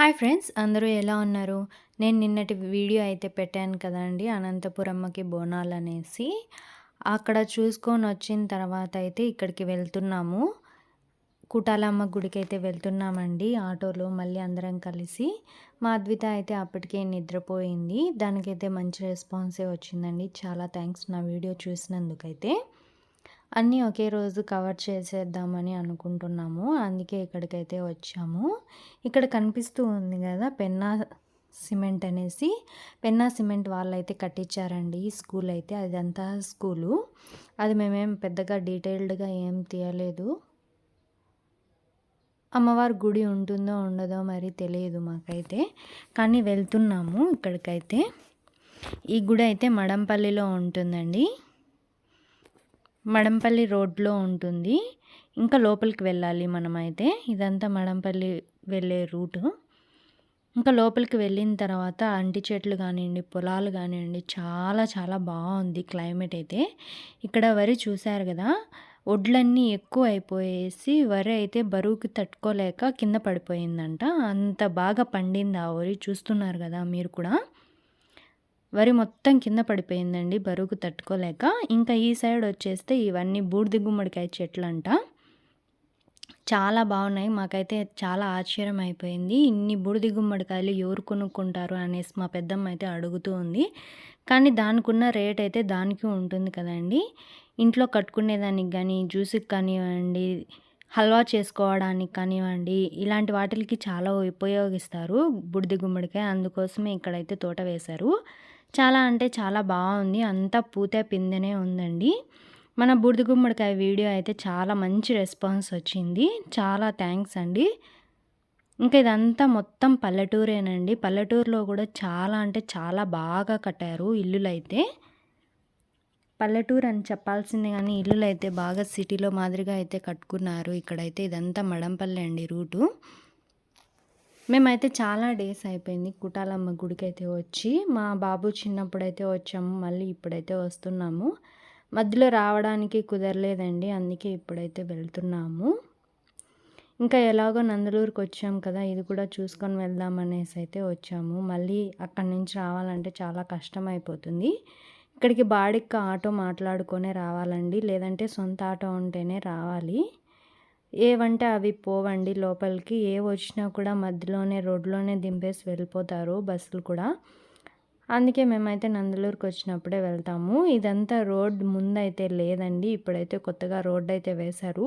Hi friends అందరూ ఎలా ఉన్నారు? నేను నిన్నటి వీడియో అయితే పెట్టాను కదండి అనంతపురమ్మకి బోనాలు అనేసి. అక్కడ చూసుకొని వచ్చిన తర్వాత అయితే ఇక్కడికి వెళ్తున్నాము. కుటాలమ్మ గుడికి అయితే వెళ్తున్నామండి ఆటోలో మళ్ళీ అందరం కలిసి. మా అద్విత అయితే అప్పటికే నిద్రపోయింది దానికైతే మంచి రెస్పాన్సే వచ్చిందండి. చాలా థ్యాంక్స్ నా వీడియో చూసినందుకైతే. అన్నీ ఒకే రోజు కవర్ చేసేద్దామని అనుకుంటున్నాము. అందుకే ఇక్కడికైతే వచ్చాము. ఇక్కడ కనిపిస్తూ ఉంది కదా పెన్నా సిమెంట్ అనేసి. పెన్నా సిమెంట్ వాళ్ళు అయితే కట్టించారండి స్కూల్ అయితే అదంతా స్కూలు. అది మేమేం పెద్దగా డీటెయిల్డ్గా ఏం తీయలేదు. అమ్మవారి గుడి ఉంటుందో ఉండదో మరి తెలియదు మాకైతే. కానీ వెళ్తున్నాము ఇక్కడికైతే. ఈ గుడి అయితే మడంపల్లిలో ఉంటుందండి. మడంపల్లి రోడ్లో ఉంటుంది. ఇంకా లోపలికి వెళ్ళాలి మనమైతే. ఇదంతా మడంపల్లి వెళ్ళే రూటు. ఇంకా లోపలికి వెళ్ళిన తర్వాత అంటి చెట్లు కానివ్వండి పొలాలు కానివ్వండి చాలా చాలా బాగుంది క్లైమేట్ అయితే. ఇక్కడ వరి చూశారు కదా? ఒడ్లన్నీ ఎక్కువ అయిపోయేసి వరి అయితే బరువుకి తట్టుకోలేక కింద పడిపోయిందంట. అంత బాగా పండింది ఆ వరి. చూస్తున్నారు కదా మీరు కూడా? వరి మొత్తం కింద పడిపోయిందండి బరువుకు తట్టుకోలేక. ఇంకా ఈ సైడ్ వచ్చేస్తే ఇవన్నీ బూడిద గుమ్మడికాయ చెట్లు అంట చాలా బాగున్నాయి. మాకైతే చాలా ఆశ్చర్యం అయిపోయింది. ఇన్ని బూడిది గుమ్మడికాయలు ఎవరు కొనుక్కుంటారు అనేసి మా పెద్దమ్మ అయితే అడుగుతూ ఉంది. కానీ దానికున్న రేట్ అయితే దానికి ఉంటుంది కదండి. ఇంట్లో కట్టుకునేదానికి కానీ జ్యూస్కి కానివ్వండి హల్వా చేసుకోవడానికి కానివ్వండి ఇలాంటి వాటికి చాలా ఉపయోగిస్తారు బుడిది గుమ్మడికాయ. అందుకోసమే ఇక్కడైతే తోట వేశారు. చాలా అంటే చాలా బాగుంది. అంతా పూతే పిందెనే ఉందండి. మన బూడిద గుమ్మడికాయ వీడియో అయితే చాలా మంచి రెస్పాన్స్ వచ్చింది. చాలా థ్యాంక్స్ అండి. ఇంకా ఇదంతా మొత్తం పల్లెటూరేనండి. పల్లెటూరులో కూడా చాలా అంటే చాలా బాగా కట్టారు ఇల్లులైతే. పల్లెటూరు అని చెప్పాల్సిందే కానీ ఇల్లులు అయితే బాగా సిటీలో మాదిరిగా అయితే కట్టుకున్నారు. ఇక్కడైతే ఇదంతా మడంపల్లి అండి రూటు. మేమైతే చాలా డేస్ అయిపోయింది. కుటాలమ్మ గుడికి అయితే వచ్చి మా బాబు చిన్నప్పుడైతే వచ్చాము మళ్ళీ ఇప్పుడైతే వస్తున్నాము. మధ్యలో రావడానికి కుదరలేదండి అందుకే ఇప్పుడైతే వెళ్తున్నాము. ఇంకా ఎలాగో నందలూరుకి వచ్చాము కదా ఇది కూడా చూసుకొని వెళ్దాం అనేసి అయితే వచ్చాము. మళ్ళీ అక్కడి నుంచి రావాలంటే చాలా కష్టం అయిపోతుంది. ఇక్కడికి బాడిక్క ఆటో మాట్లాడుకొనే రావాలండి లేదంటే సొంత ఆటో ఉంటేనే రావాలి. ఏవంటే అవి పోవండి లోపలికి ఏ వచ్చినా కూడా మధ్యలోనే రోడ్లోనే దింపేసి వెళ్ళిపోతారు బస్సులు కూడా. అందుకే మేమైతే నందలూరుకి వచ్చినప్పుడే వెళ్తాము. ఇదంతా రోడ్ ముందైతే లేదండి ఇప్పుడైతే కొత్తగా రోడ్ అయితే వేశారు.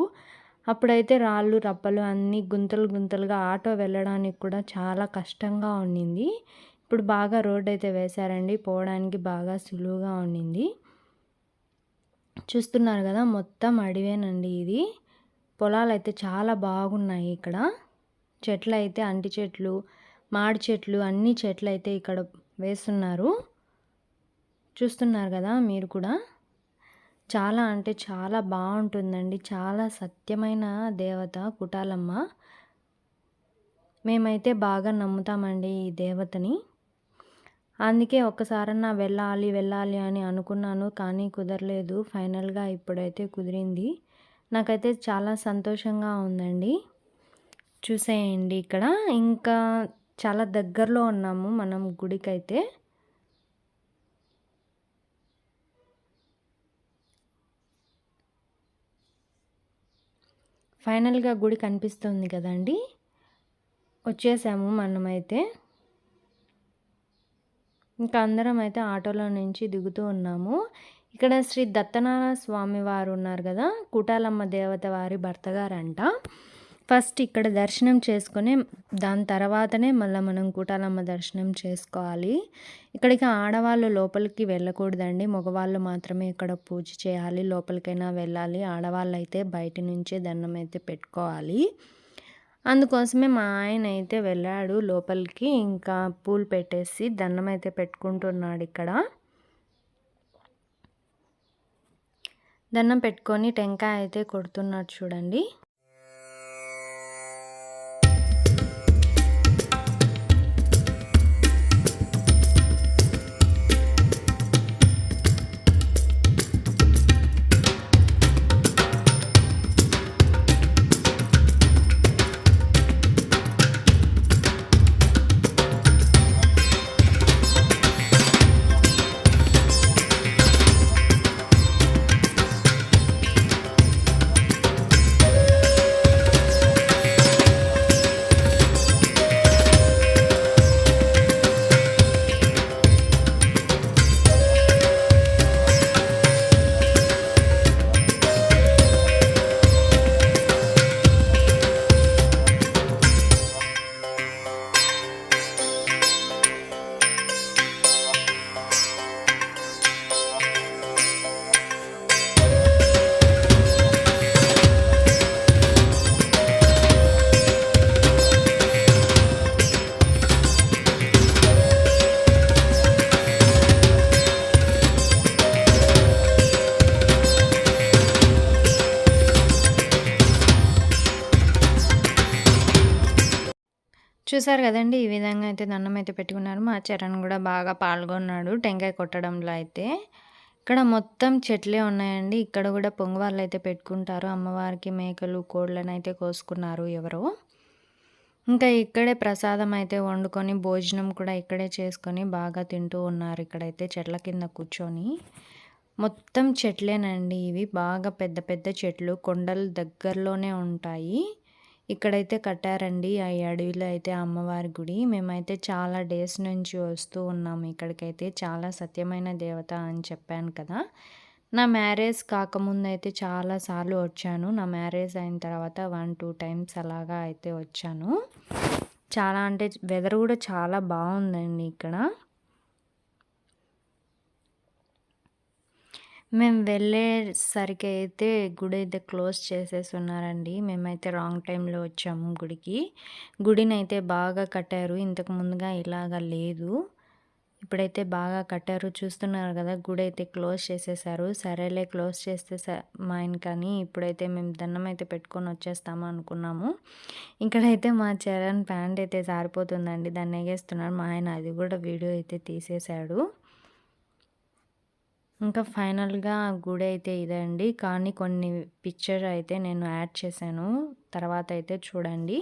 అప్పుడైతే రాళ్ళు రప్పలు అన్నీ గుంతలు గుంతలుగా ఆటో వెళ్ళడానికి కూడా చాలా కష్టంగా ఉండింది. ఇప్పుడు బాగా రోడ్ అయితే వేశారండి పోవడానికి బాగా సులువుగా ఉండింది. చూస్తున్నారు కదా మొత్తం అడివేనండి ఇది. పొలాలు అయితే చాలా బాగున్నాయి ఇక్కడ. చెట్లు అయితే అంటి చెట్లు మాడి చెట్లు అన్ని చెట్లు అయితే ఇక్కడ వేస్తున్నారు. చూస్తున్నారు కదా మీరు కూడా? చాలా అంటే చాలా బాగుంటుందండి. చాలా సత్యమైన దేవత కుటాలమ్మ. మేమైతే బాగా నమ్ముతామండి ఈ దేవతని. అందుకే ఒక్కసారన్నా వెళ్ళాలి వెళ్ళాలి అని అనుకున్నాను కానీ కుదరలేదు. ఫైనల్గా ఇప్పుడైతే కుదిరింది. నాకైతే చాలా సంతోషంగా ఉందండి. చూసేయండి ఇక్కడ. ఇంకా చాలా దగ్గరలో ఉన్నాము మనం గుడికైతే. ఫైనల్గా గుడి కనిపిస్తుంది కదండి. వచ్చేసాము మనమైతే. ఇంకా అందరం అయితే ఆటోలో నుంచి దిగుతూ ఉన్నాము. ఇక్కడ శ్రీ దత్తనారాయణ స్వామి వారు ఉన్నారు కదా కుటాలమ్మ దేవత వారి భర్త గారంట. ఫస్ట్ ఇక్కడ దర్శనం చేసుకుని దాని తర్వాతనే మళ్ళీ మనం కుటాలమ్మ దర్శనం చేసుకోవాలి. ఇక్కడికి ఆడవాళ్ళు లోపలికి వెళ్ళకూడదండి మగవాళ్ళు మాత్రమే ఇక్కడ పూజ చేయాలి లోపలికైనా వెళ్ళాలి ఆడవాళ్ళు అయితే బయట నుంచే దండం అయితే పెట్టుకోవాలి. అందుకోసమే మా ఆయన అయితే వెళ్ళాడు లోపలికి ఇంకా పూలు పెట్టేసి దండం అయితే పెట్టుకుంటున్నాడు ఇక్కడ. దండం పెట్టుకొని టెంకాయ అయితే కొడుతున్నారు చూడండి. చూసారు కదండి ఈ విధంగా అయితే దండం అయితే పెట్టుకున్నారు. మా చరణ్ కూడా బాగా పాల్గొన్నాడు టెంకాయ కొట్టడంలో అయితే. ఇక్కడ మొత్తం చెట్లే ఉన్నాయండి. ఇక్కడ కూడా పొంగవాళ్ళు అయితే పెట్టుకుంటారు. అమ్మవారికి మేకలు కోళ్ళని అయితే కోసుకున్నారు ఎవరో. ఇంకా ఇక్కడే ప్రసాదం అయితే వండుకొని భోజనం కూడా ఇక్కడే చేసుకొని బాగా తింటూ ఉన్నారు ఇక్కడైతే చెట్ల కింద కూర్చొని. మొత్తం చెట్లేనండి ఇవి. బాగా పెద్ద పెద్ద చెట్లు కొండలు దగ్గరలోనే ఉంటాయి. ఇక్కడైతే కట్టారండి ఆ అడవిలో అయితే అమ్మవారి గుడి. మేమైతే చాలా డేస్ నుంచి వస్తూ ఉన్నాము ఇక్కడికైతే. చాలా సత్యమైన దేవత అని చెప్పాను కదా. నా మ్యారేజ్ కాకముందు అయితే చాలా సార్లు వచ్చాను. నా మ్యారేజ్ అయిన తర్వాత వన్ టూ టైమ్స్ అలాగా అయితే వచ్చాను. చాలా అంటే వెదర్ కూడా చాలా బాగుందండి ఇక్కడ. మేము వెళ్ళేసరికి అయితే గుడి అయితే క్లోజ్ చేసేసి ఉన్నారండి మేమైతే రాంగ్ టైంలో వచ్చాము గుడికి. గుడిని అయితే బాగా కట్టారు. ఇంతకు ముందుగా ఇలాగా లేదు. ఇప్పుడైతే బాగా కట్టారు. చూస్తున్నారు కదా గుడి అయితే క్లోజ్ చేసేసారు. సరేలే క్లోజ్ చేస్తే మా ఆయన కానీ ఇప్పుడైతే మేము దండం అయితే పెట్టుకొని వచ్చేస్తాము అనుకున్నాము. ఇక్కడైతే మా చరణ్ ప్యాంట్ అయితే సారిపోతుందండి. దాన్ని ఎగేస్తున్నాడు. మా ఆయన అది కూడా వీడియో అయితే తీసేశాడు. ఇంకా ఫైనల్గా గుడి అయితే ఇదే అండి కానీ కొన్ని పిక్చర్ అయితే నేను యాడ్ చేశాను. తర్వాత అయితే చూడండి.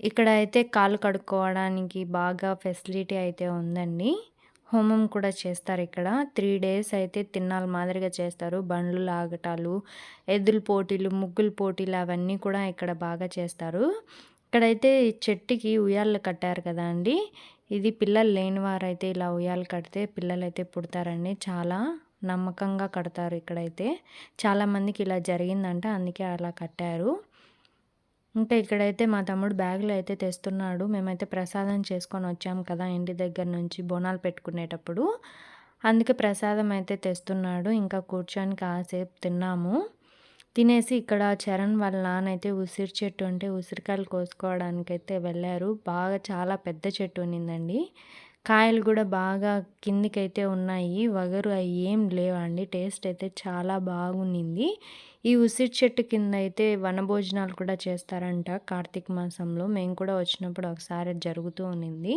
ఇక్కడ అయితే కాలు కడుక్కోవడానికి బాగా ఫెసిలిటీ అయితే ఉందండి. హోమం కూడా చేస్తారు ఇక్కడ. త్రీ డేస్ అయితే తిన్నాల మాదిరిగా చేస్తారు. బండ్లు లాగటాలు ఎద్దుల పోటీలు ముగ్గుల పోటీలు అవన్నీ కూడా ఇక్కడ బాగా చేస్తారు. ఇక్కడైతే చెట్టుకి ఉయ్యాళ్ళు కట్టారు కదా అండి. ఇది పిల్లలు లేని వారైతే ఇలా ఉయ్యాలు కడితే పిల్లలు అయితే పుడతారండి. చాలా నమ్మకంగా కడతారు ఇక్కడైతే. చాలామందికి ఇలా జరిగిందంట అందుకే అలా కట్టారు. ఇంకా ఇక్కడైతే మా తమ్ముడు బ్యాగులు అయితే తెస్తున్నాడు. మేమైతే ప్రసాదం చేసుకొని వచ్చాం కదా ఇంటి దగ్గర నుంచి బోనాలు పెట్టుకునేటప్పుడు. అందుకే ప్రసాదం అయితే తెస్తున్నాడు. ఇంకా కూర్చొని కాసేపు తిన్నాము. తినేసి ఇక్కడ చరణ్ వాళ్ళ నాన్నైతే ఉసిరి చెట్టు అంటే ఉసిరికాయలు కోసుకోవడానికైతే వెళ్ళారు. బాగా చాలా పెద్ద చెట్టు ఉన్నిందండి. కాయలు కూడా బాగా కిందికైతే ఉన్నాయి. వగరు అవి ఏం లేవండి. టేస్ట్ అయితే చాలా బాగుండింది ఈ ఉసిరి చెట్టు కింద అయితే వనభోజనాలు కూడా చేస్తారంట కార్తీక మాసంలో. మేము కూడా వచ్చినప్పుడు ఒకసారి జరుగుతూ ఉన్నింది.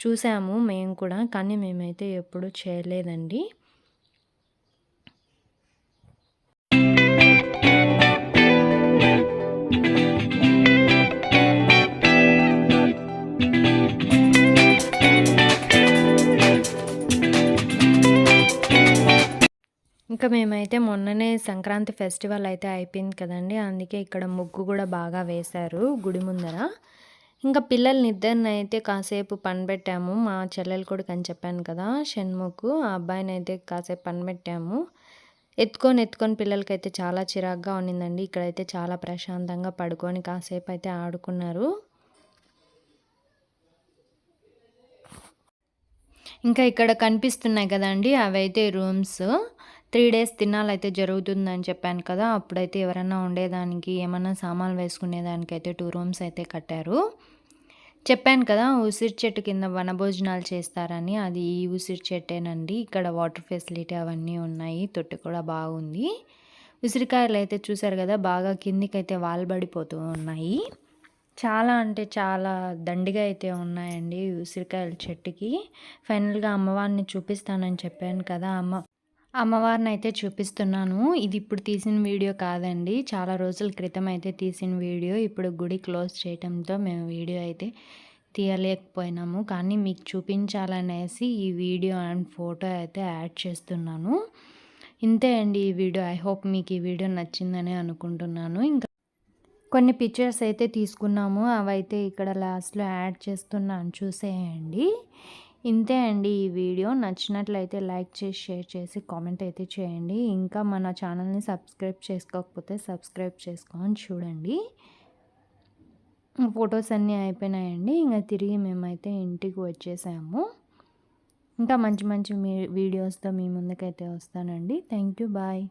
చూసాము మేము కూడా కానీ మేమైతే ఎప్పుడూ చేయలేదండి. సంక్రాంతి ఫెస్టివల్ అయితే అయిపోయింది కదండి. అందుకే ఇక్కడ ముగ్గు కూడా బాగా వేశారు గుడి ముందర. ఇంకా పిల్లల్ని ఇద్దరిని అయితే కాసేపు పనిపెట్టాము. మా చెల్లెలు కొడుకు అని చెప్పాను కదా షణ్ముఖు. ఆ అబ్బాయిని అయితే కాసేపు పనిపెట్టాము. ఎత్తుకొని ఎత్తుకొని పిల్లలకైతే చాలా చిరాగ్గా ఉన్నిందండి. ఇక్కడైతే చాలా ప్రశాంతంగా పడుకొని కాసేపు అయితే ఆడుకున్నారు. ఇంకా ఇక్కడ కనిపిస్తున్నాయి కదండి అవైతే రూమ్స్. త్రీ డేస్ తినాలైతే జరుగుతుందని చెప్పాను కదా అప్పుడైతే ఎవరైనా ఉండేదానికి ఏమన్నా సామాన్లు వేసుకునేదానికైతే టూ రూమ్స్ అయితే కట్టారు. చెప్పాను కదా ఉసిరి చెట్టు కింద వనభోజనాలు చేస్తారని అది ఈ ఉసిరి చెట్టేనండి. ఇక్కడ వాటర్ ఫెసిలిటీ అవన్నీ ఉన్నాయి తొట్టి కూడా బాగుంది. ఉసిరికాయలు అయితే చూసారు కదా బాగా కిందికైతే వాల్బడిపోతూ ఉన్నాయి. చాలా అంటే చాలా దండిగా అయితే ఉన్నాయండి ఉసిరికాయల చెట్టుకి. ఫైనల్గా అమ్మవారిని చూపిస్తానని చెప్పాను కదా అమ్మ అమ్మవారిని అయితే చూపిస్తున్నాను. ఇది ఇప్పుడు తీసిన వీడియో కాదండి. చాలా రోజుల క్రితం అయితే తీసిన వీడియో. ఇప్పుడు గుడి క్లోజ్ చేయడంతో మేము వీడియో అయితే తీయలేకపోయినాము. కానీ మీకు చూపించాలనేసి ఈ వీడియో అండ్ ఫోటో అయితే యాడ్ చేస్తున్నాను. ఇంతే అండి ఈ వీడియో. ఐ హోప్ మీకు ఈ వీడియో నచ్చిందని అనుకుంటున్నాను. ఇంకా కొన్ని పిక్చర్స్ అయితే తీసుకున్నాము. అవైతే ఇక్కడ లాస్ట్లో యాడ్ చేస్తున్నాను. చూసేయండి. ఇంతే అండి ఈ వీడియో. నచ్చినట్లయితే లైక్ చేసి షేర్ చేసి కామెంట్ అయితే చేయండి. ఇంకా మన ఛానల్ని సబ్స్క్రైబ్ చేసుకోకపోతే సబ్స్క్రైబ్ చేసుకొని చూడండి. ఫొటోస్ అన్నీ అయిపోయినాయండి. ఇంకా తిరిగి మేమైతే ఇంటికి వచ్చేసాము. ఇంకా మంచి మంచి వీడియోస్తో మీ ముందుకైతే వస్తానండి. Thank you bye.